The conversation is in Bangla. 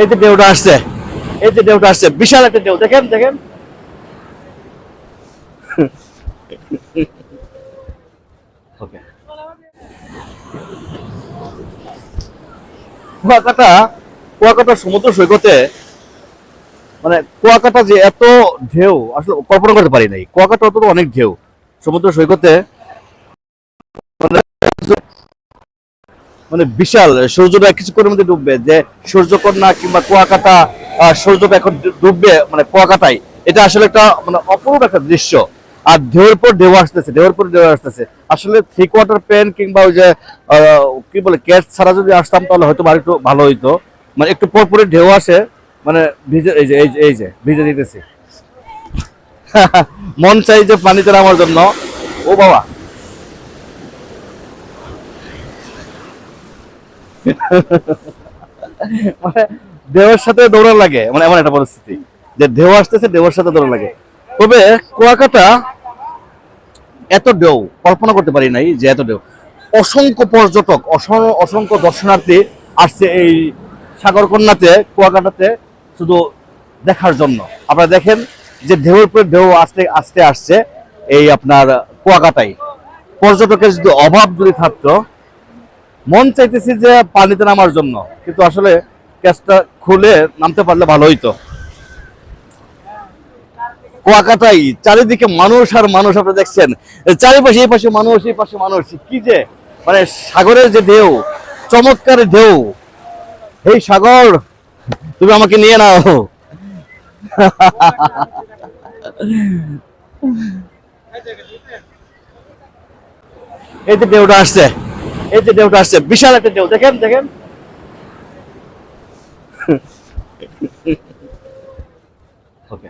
এই যে ঢেউটা আসছে, এই যে ঢেউটা আসছে, বিশাল একটা ঢেউ, দেখেন দেখেন। কুয়াকাটা কুয়াকাটা সমুদ্র সৈকতে মানে কুয়াকাটা যে এত ঢেউ, আসলে কল্পনা করতে পারি নাই। কুয়াকাটা তো অনেক ঢেউ। সমুদ্র সৈকতে মানে মানে বিশাল, সূর্যটা কিছুক্ষণের মধ্যে ডুববে, যে সূর্যকন্যা কিংবা কুয়াকাটা সূর্যটা এখন ডুববে মানে কুয়াকাটায়। এটা আসলে একটা মানে অপূর্ব একটা দৃশ্য। আর ঢেউর পর ঢেউ আসতেছে ঢেউর পর ঢেউ আসতেছে। আসলে থ্রি কোয়ার্টার প্যান কিংবা ওই যে কি বলে ক্যাচ ছাড়া যদি আসতাম তাহলে হয়তো আর একটু ভালো হইতো। মানে একটু পর পরে ঢেউ আসে মানে ভিজে, এই যে এই যে এই যে, ভিজে দিতেছি। মন চাই যে পানিতে নামার জন্য। ও বাবা মানে ঢেউয়ের সাথে দৌড়ান লাগে মানে এমন একটা পরিস্থিতি, যে ঢেউ আসতেছে, ঢেউয়ের সাথে দৌড়ান লাগে। তবে কুয়াকাটা এত ঢেউ, কল্পনা করতে পারি নাই যে এত ঢেউ। অসংখ্য পর্যটক অসংখ্য দর্শনার্থী আসছে এই সাগরকন্যাতে, কুয়াকাটাতে, শুধু দেখার জন্য। আপনারা দেখেন যে ঢেউয়ের পর ঢেউ আসতে আসতে আসছে এই আপনার কুয়াকাটায়। পর্যটকের যদি অভাব যদি থাকতো মন চাইতেছি যে পানিতে নামার জন্য, কিন্তু আসলে ক্যাচটা খুলে নামতে পারলে ভালো হইতো। কুয়াকাটাই চারিদিকে মানুষ আর মানুষ, আপনি দেখছেন, চারিপাশে এই পাশে মানুষ, এই পাশে মানুষ, কি যে মানে সাগরের যে ঢেউ, চমৎকার ঢেউ। এই সাগর, তুমি আমাকে নিয়ে নাও। এই যে ঢেউটা আসছে। এই যে ঢেউটা আসছে বিশাল একটা ঢেউ দেখেন দেখেন। ওকে